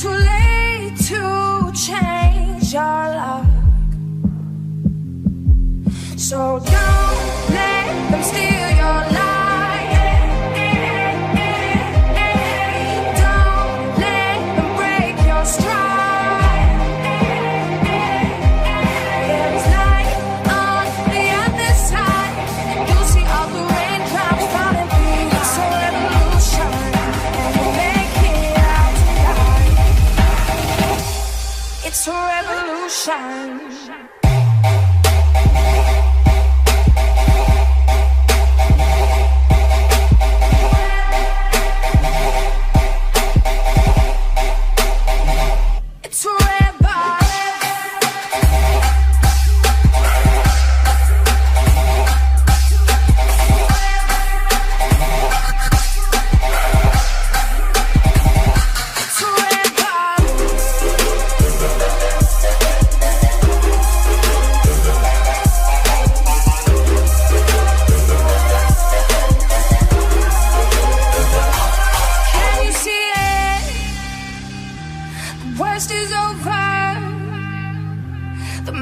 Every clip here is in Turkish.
too late. shine.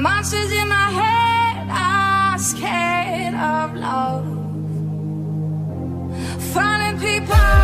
monsters in my head are scared of love. Finding people.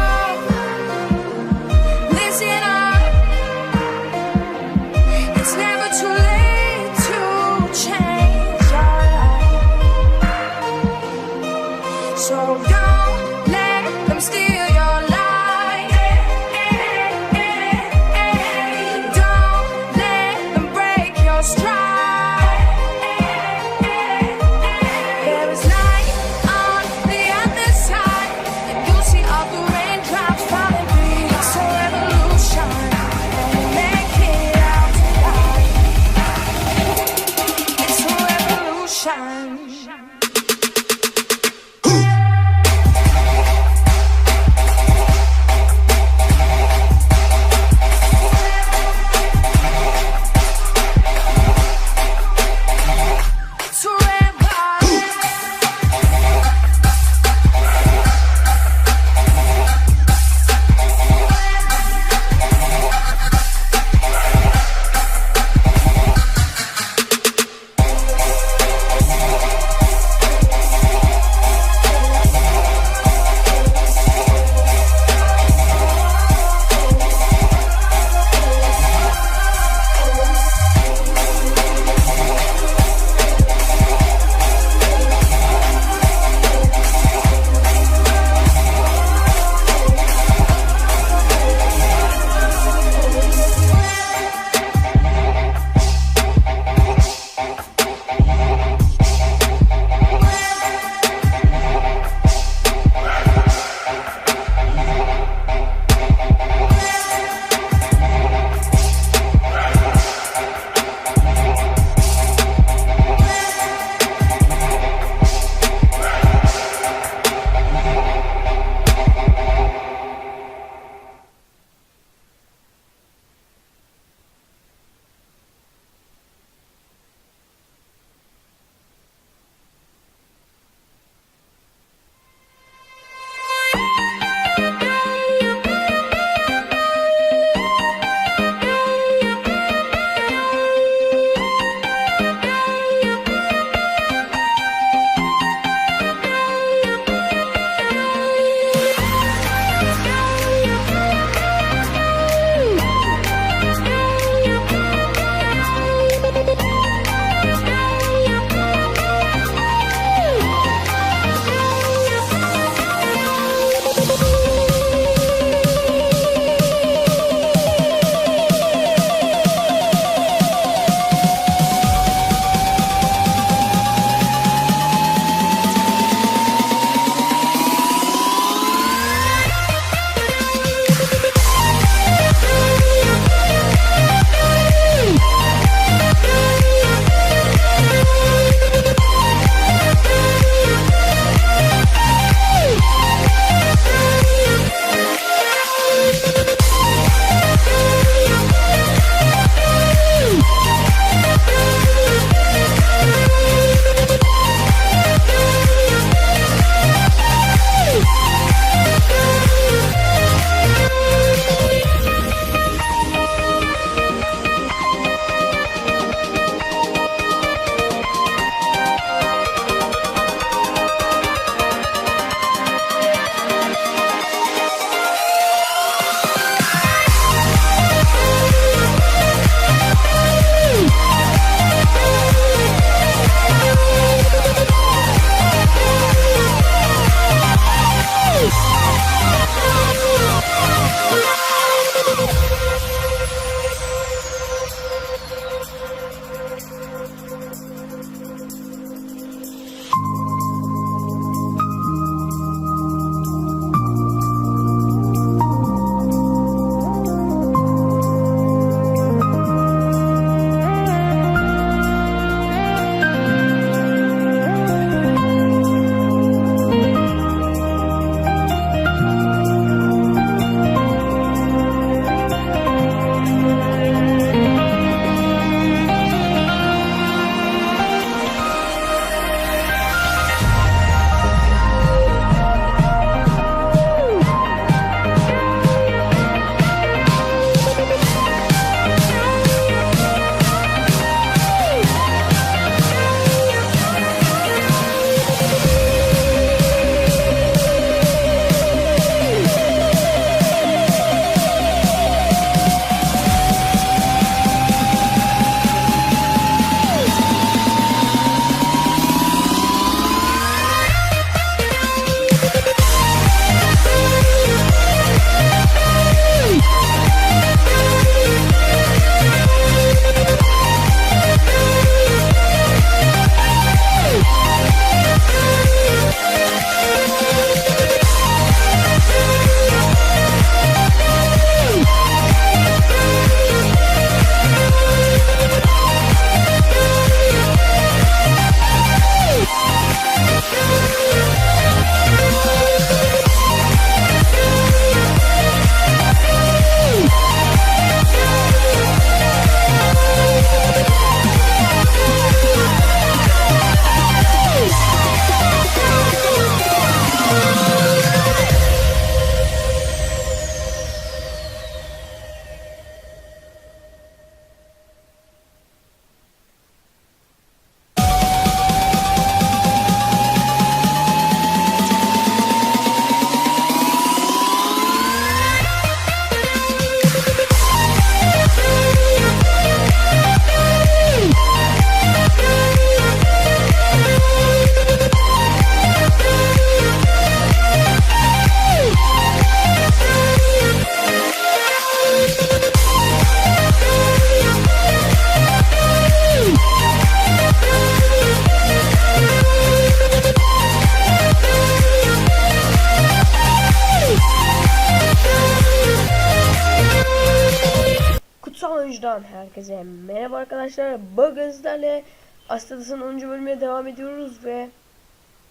Sonuçtan herkese merhaba arkadaşlar. Bugün sizlerle Asladas'ın 10. bölümüne devam ediyoruz ve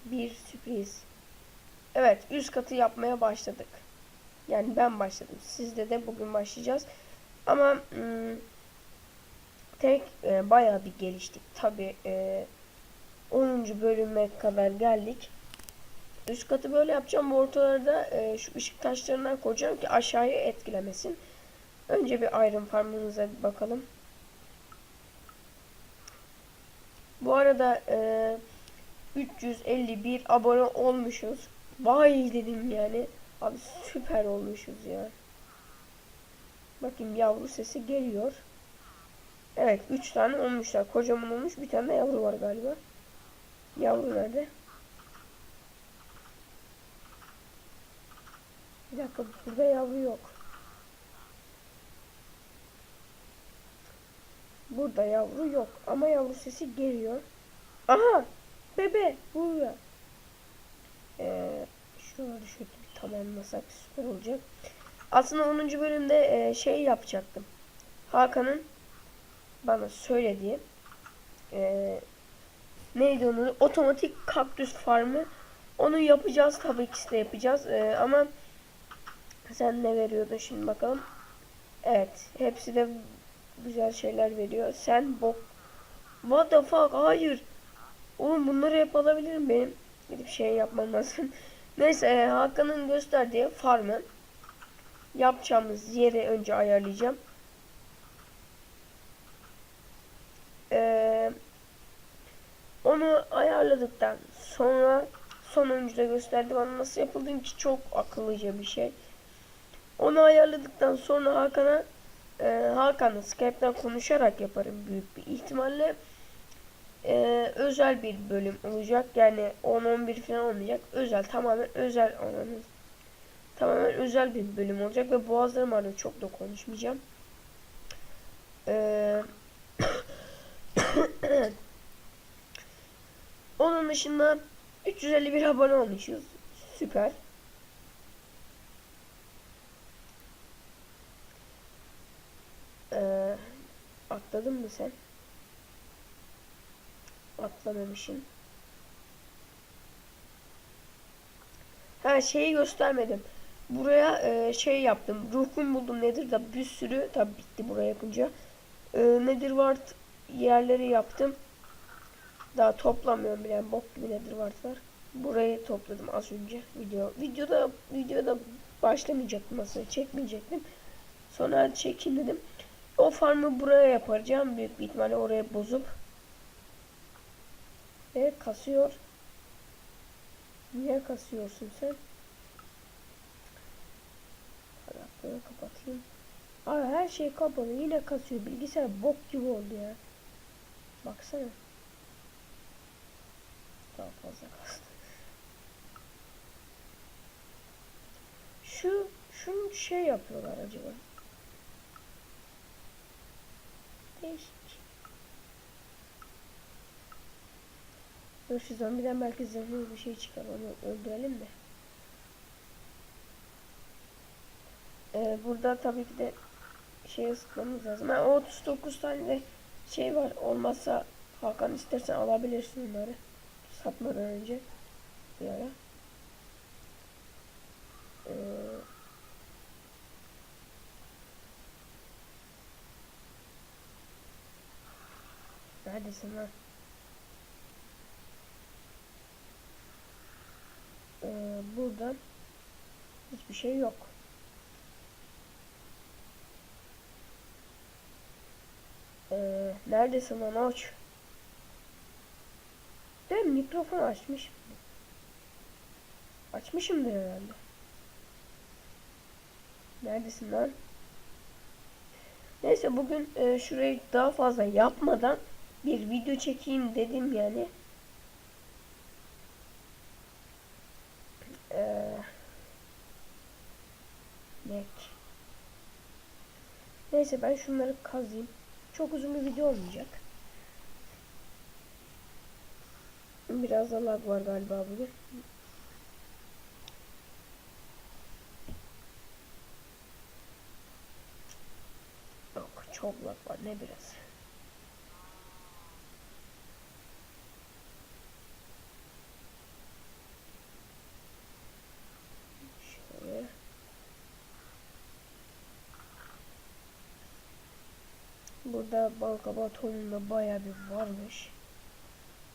bir sürpriz. Evet üst katı yapmaya başladık. Yani ben başladım. Sizde de bugün başlayacağız. Ama hmm, tek e, bayağı bir geliştik. Tabi e, 10. bölüme kadar geldik. Üst katı böyle yapacağım. Ortalarda e, şu ışık taşlarından koyacağım ki aşağıya etkilemesin. Önce bir Iron Farm'ımıza bakalım. Bu arada e, 351 abone olmuşuz. Vay dedim yani. Abi süper olmuşuz ya. Bakayım yavru sesi geliyor. Evet 3 tane olmuşlar. Kocaman olmuş. Bir tane yavru var galiba. Yavru nerede? Bir dakika burada yavru yok. Burada yavru yok ama yavru sesi geliyor. Aha! Bebe! Burada. Ee, şuraları şöyle tamamlasak süper olacak. Aslında 10. bölümde e, şey yapacaktım. Hakan'ın bana söylediği e, neydi onun otomatik kaktüs farmı onu yapacağız tabii ki de yapacağız E, ama sen ne veriyordun şimdi bakalım evet hepsi de güzel şeyler veriyor. Sen bok. What the fuck? Hayır. Oğlum bunları hep alabilirim. Benim gidip şey yapmam lazım. Neyse e, Hakan'ın gösterdiği farmı yapacağımız yeri önce ayarlayacağım. Ee, onu ayarladıktan sonra sonuncuda gösterdi. Bana nasıl yapıldığını ki çok akıllıca bir şey. Onu ayarladıktan sonra Hakan'a e, Hakan'la Skype'den konuşarak yaparım büyük bir ihtimalle. E, özel bir bölüm olacak. Yani 10-11 falan olmayacak. Özel tamamen özel anladınız. Tamamen özel bir bölüm olacak ve boğazlarım ağrıyor. Çok da konuşmayacağım. Eee Onun dışında 351 abone olmuşuz. Süper. Ee, atladın mı sen? Atlamamışım. Ha şeyi göstermedim. Buraya e, şey yaptım. Ruhum buldum nedir da bir sürü tabi bitti buraya yapınca. E, nedir var yerleri yaptım. Daha toplamıyorum bile. Bok gibi nedir var var. Burayı topladım az önce. Video videoda videoda başlamayacaktım aslında. Çekmeyecektim. Sonra çekeyim dedim. O farmı buraya yapacağım. Büyük bir ihtimalle oraya bozup ve kasıyor. Niye kasıyorsun sen? Kulaklığı kapatayım. Abi her şey kapalı. Yine kasıyor. Bilgisayar bok gibi oldu ya. Baksana. Daha fazla kastı. Şu şunu şey yapıyorlar acaba. Dur şu zombiden belki zırhlı bir şey çıkar onu öldürelim de. Ee, burada tabii ki de şey ısıtmamız lazım. Ha, 39 tane de şey var. Olmazsa Hakan istersen alabilirsin onları. Satmadan önce. Bir ara. Ee, neredesin lan? Ee, burada hiçbir şey yok. Ee, neredesin lan aç? Değil mi? Mikrofon açmış. Açmışımdır herhalde. Neredesin lan? Neyse bugün e, şurayı daha fazla yapmadan bir video çekeyim dedim yani. Nek. Neyse ben şunları kazayım. Çok uzun bir video olmayacak. Biraz da lag var galiba bugün. Yok çok lag var ne biraz. Şöyle. Burada balkabağı tohumunda bayağı bir varmış.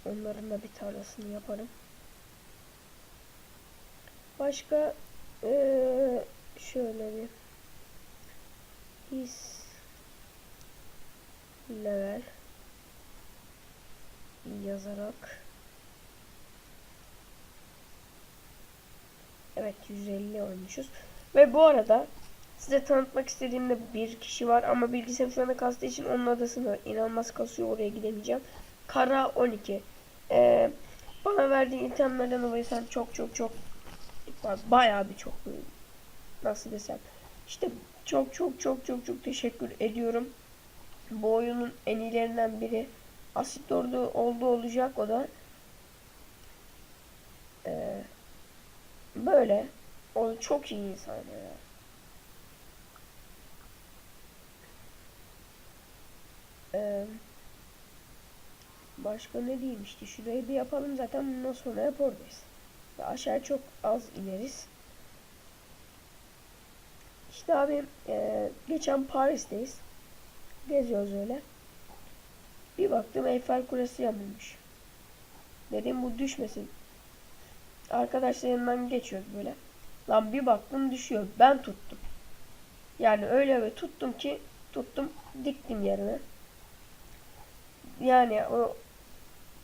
Onların da bir tarlasını yaparım. Başka eee, şöyle bir his level yazarak Evet 150 olmuşuz. Ve bu arada size tanıtmak istediğim de bir kişi var ama bilgisayarım şu anda kastığı için onun adasını inanılmaz kasıyor oraya gidemeyeceğim. Kara 12. Ee, bana verdiği itemlerden dolayı sen çok çok çok. Bayağı bir çok nasıl desem. İşte çok çok çok çok çok teşekkür ediyorum. Bu oyunun en iyilerinden biri. Asit ordu oldu olacak o da. Ee, böyle. O çok iyi insan ya. Ee, başka ne diyeyim işte şurayı bir yapalım zaten bundan sonra hep oradayız. Ve aşağı çok az ineriz. İşte abi e, geçen Paris'teyiz. Geziyoruz öyle. Bir baktım Eiffel Kulesi yamulmuş. Dedim bu düşmesin. Arkadaşlar yanından geçiyoruz böyle. Lan bir baktım düşüyor. Ben tuttum. Yani öyle ve tuttum ki tuttum diktim yerine. Yani o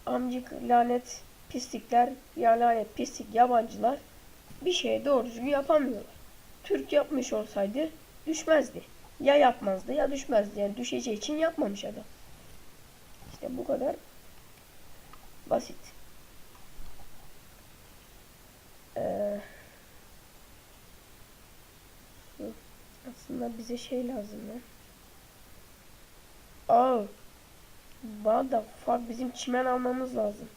amcık lanet pislikler ya lanet pislik yabancılar bir şey doğru düzgün yapamıyorlar. Türk yapmış olsaydı düşmezdi. Ya yapmazdı ya düşmezdi. Yani düşeceği için yapmamış adam. İşte bu kadar basit. Ee, aslında bize şey lazım ya. Aa, what the fuck bizim çimen almamız lazım.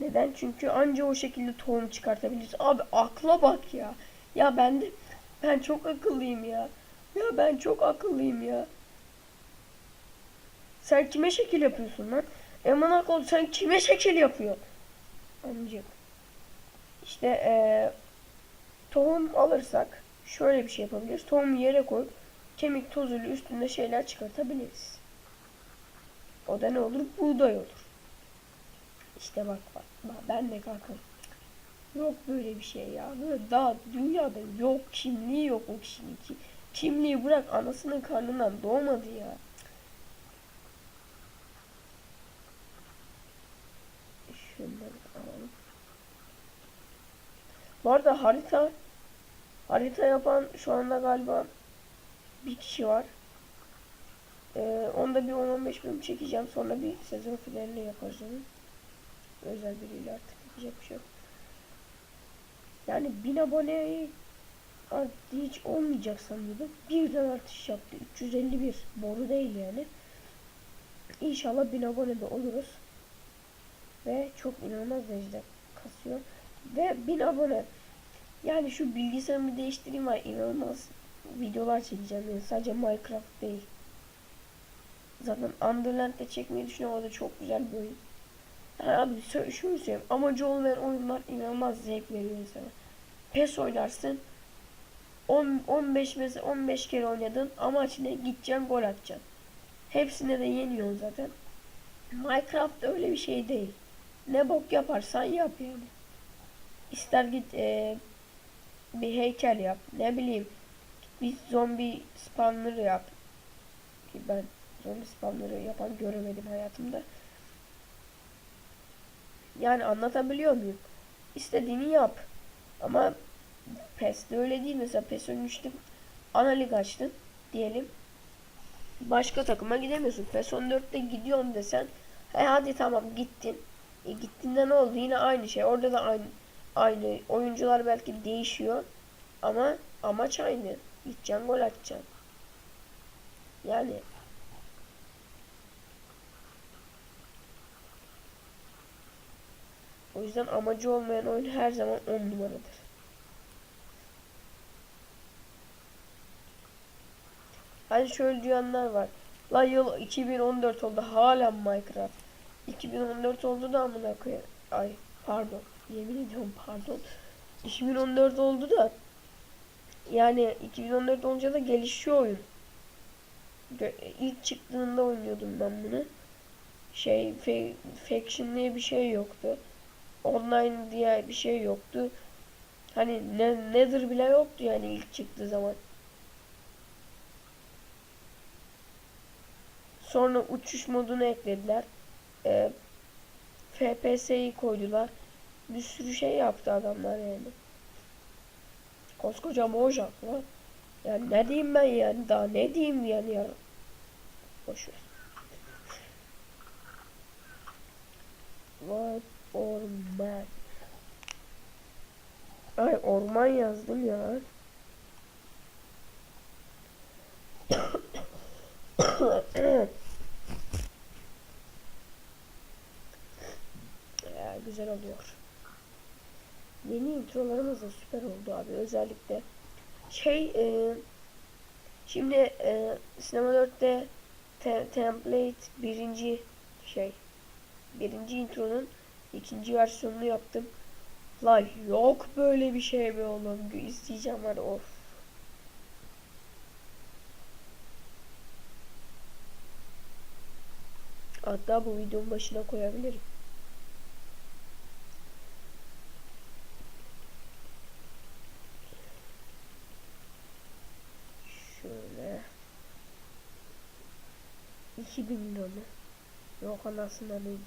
Neden? Çünkü anca o şekilde tohum çıkartabiliriz. Abi akla bak ya. Ya ben de ben çok akıllıyım ya. Ya ben çok akıllıyım ya. Sen kime şekil yapıyorsun lan? Eman akıl sen kime şekil yapıyorsun? Amcık. İşte ee, tohum alırsak şöyle bir şey yapabiliriz. Tohumu yere koyup kemik tozuyla üstünde şeyler çıkartabiliriz. O da ne olur? Buğday olur. İşte bak bak, bak ben de kalkarım. Yok böyle bir şey ya. Böyle daha dünyada yok kimliği yok o kişinin ki. Kimliği bırak anasının karnından doğmadı ya. Şunları alalım. Bu arada harita harita yapan şu anda galiba bir kişi var. Ee, onda bir 10-15 bölüm çekeceğim. Sonra bir sezon finalini onun. Özel biriyle artık yapacak bir şey yok. Yani 1000 aboneye artık hiç olmayacak sanıyordum. Birden artış yaptı. 351. Boru değil yani. İnşallah 1000 abone de oluruz. Ve çok inanılmaz derecede kasıyor. Ve 1000 abone. Yani şu bilgisayarımı değiştireyim var. inanılmaz videolar çekeceğim. Yani sadece Minecraft değil. Zaten Underland'de çekmeyi düşünüyorum. O da çok güzel bir oyun. Yani abi şunu söyleyeyim. Amacı olmayan oyunlar inanılmaz zevk veriyor insana. PES oynarsın. 10, 15 mesela 15 kere oynadın. Amaç ne? Gideceksin gol atacaksın. Hepsinde de yeniyorsun zaten. Minecraft öyle bir şey değil. Ne bok yaparsan yap yani. İster git e, bir heykel yap. Ne bileyim bir zombi spawner yap. Ki ben zombi spawner'ı yapan göremedim hayatımda. Yani anlatabiliyor muyum? İstediğini yap. Ama PES'te öyle değil. Mesela PES 13'te ana lig açtın diyelim. Başka takıma gidemiyorsun. PES 14'te gidiyorum desen he hadi tamam gittin. E gittiğinde ne oldu? Yine aynı şey. Orada da aynı aynı. Oyuncular belki değişiyor. Ama amaç aynı. Gideceksin gol atacaksın. Yani O yüzden amacı olmayan oyun her zaman on numaradır. Hani şöyle diyenler var. La yıl 2014 oldu hala Minecraft. 2014 oldu da amına koyayım. Ay pardon. Yemin ediyorum pardon. 2014 oldu da yani 2014 olunca da gelişiyor oyun. İlk çıktığında oynuyordum ben bunu. Şey fa- faction diye bir şey yoktu. Online diye bir şey yoktu. Hani ne nedir bile yoktu yani ilk çıktığı zaman. Sonra uçuş modunu eklediler. Ee, FPS'yi koydular. Bir sürü şey yaptı adamlar yani. Koskoca Mojang lan. Yani ne diyeyim ben yani daha ne diyeyim yani ya. Boş ver. What orman. Ay orman yazdım ya. Ya, güzel oluyor. Yeni introlarımız da süper oldu abi. Özellikle şey e, şimdi e, Sinema 4'te te- template birinci şey birinci intronun ikinci versiyonunu yaptım. La yok böyle bir şey be oğlum. İsteyeceğim var of. Hatta bu videonun başına koyabilirim. Şöyle. 2000 lira mı? Yok anasından neydi?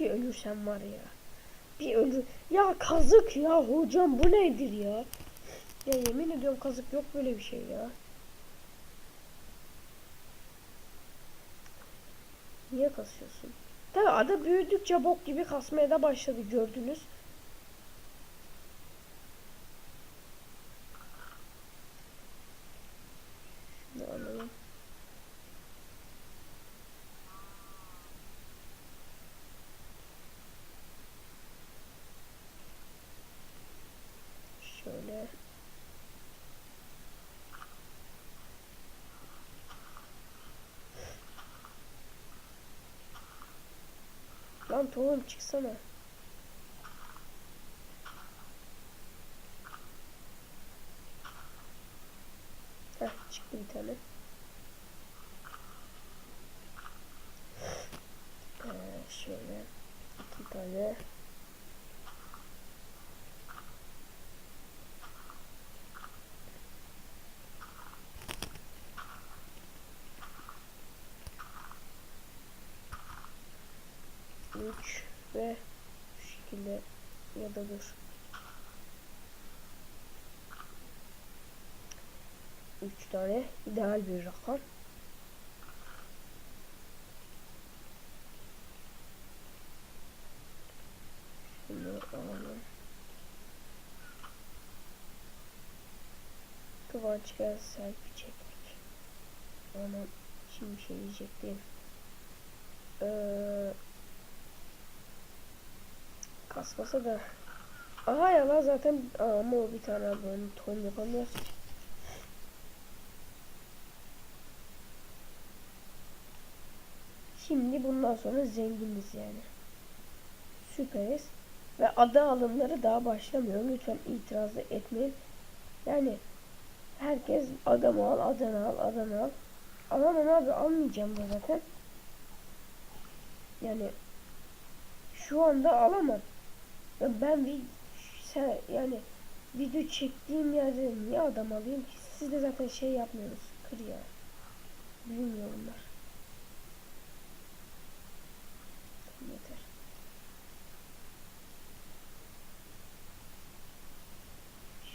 Bir ölürsem var ya. Bir ölür. Ya kazık ya hocam bu nedir ya? Ya yemin ediyorum kazık yok böyle bir şey ya. Niye kasıyorsun? Tabi ada büyüdükçe bok gibi kasmaya da başladı gördünüz. Şunu alalım. Şöyle. Lan tohum çıksana. Heh çıktı bir tane. Ee, şöyle iki tane. Üç ve şu şekilde dur. Üç tane ideal bir rakam. Şunu alalım. Kıvanç gel selfie çekmek. Ona şimdi şey diyecektim. Ee, kasmasa da Aha ya lan zaten Aa, ama o bir tane böyle ton yapamıyoruz. Şimdi bundan sonra zenginiz yani. Süperiz. Ve ada alımları daha başlamıyor. Lütfen itiraz etmeyin. Yani herkes adamı al, adını al, adını al. Alamam abi almayacağım da zaten. Yani şu anda alamam. Ben bir sen yani video çektiğim yerde niye adam alayım ki? Siz de zaten şey yapmıyoruz. Kır ya. Bilmiyorum bunlar. Yeter.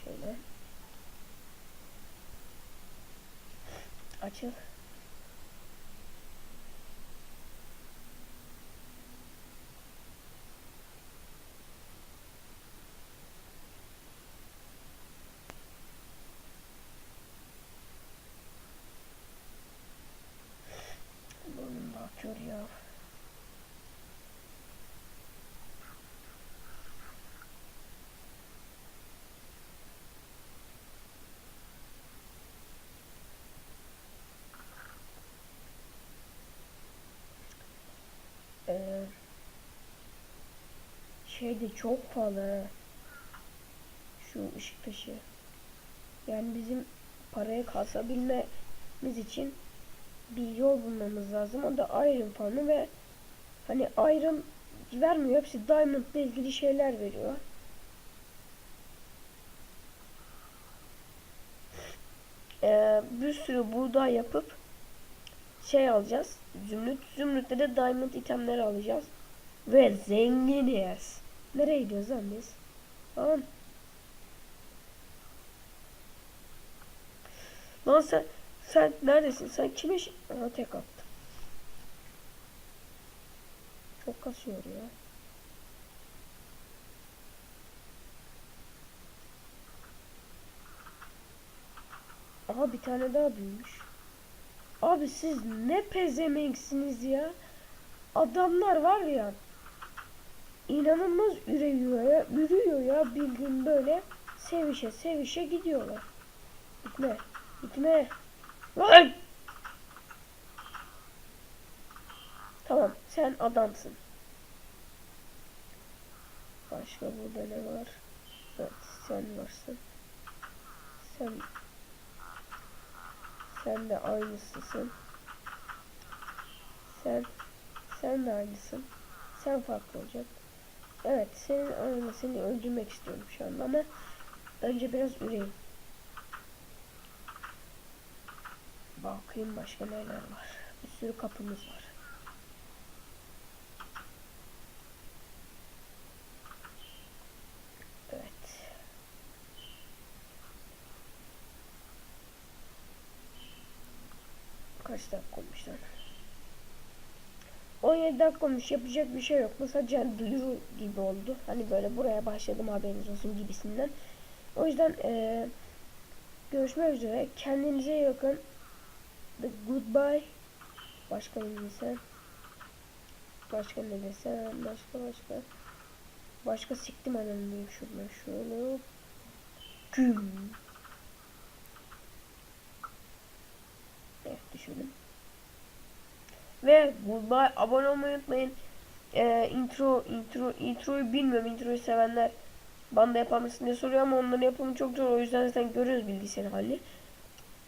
Şöyle. Açıl. Burnum da akıyor ya. Şey de çok pahalı. ha. Şu ışık taşı. Yani bizim paraya kasabilmemiz için bir yol bulmamız lazım. O da Iron Farm'ı ve hani Iron vermiyor. Hepsi Diamond ile ilgili şeyler veriyor. Ee, bir sürü buğday yapıp şey alacağız. Zümrüt. Zümrütte de diamond itemleri alacağız. Ve zenginiz. Nereye gidiyoruz lan biz? Lan. Lan sen, sen neredesin? Sen kime Aha tek attım. Çok kasıyor ya. Aha bir tane daha büyümüş. Abi siz ne pezemenksiniz ya. Adamlar var ya. İnanılmaz ürüyor ya. Ürüyor ya bildiğin böyle sevişe sevişe gidiyorlar. Gitme. Gitme. Lan! Tamam sen adamsın. Başka burada ne var? Evet sen varsın. Sen sen de aynısısın. Sen sen de aynısın. Sen farklı olacak. Evet, senin aynı seni öldürmek istiyorum şu anda ama önce biraz üreyim. Bakayım başka neler var. Bir sürü kapımız var. Evet. Kaç dakika olmuş lan? 17 dakika olmuş yapacak bir şey yok. Bu sadece duyuru gibi oldu. Hani böyle buraya başladım haberiniz olsun gibisinden. O yüzden eee, görüşmek üzere. Kendinize iyi bakın. The goodbye. Başka ne desem? Başka ne desem? Başka başka. Başka siktim anam diyeyim şuradan. Şöyle. Güm. Evet düşürdüm. Ve goodbye abone olmayı unutmayın. Ee, intro intro introyu bilmiyorum. Introyu sevenler banda yapar mısın diye soruyor ama onların yapımı çok zor. O yüzden zaten görüyoruz bilgisayar hali.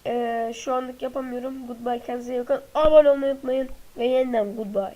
Ee, şu anlık yapamıyorum. Goodbye kendinize iyi bakın. Abone olmayı unutmayın. Ve yeniden goodbye.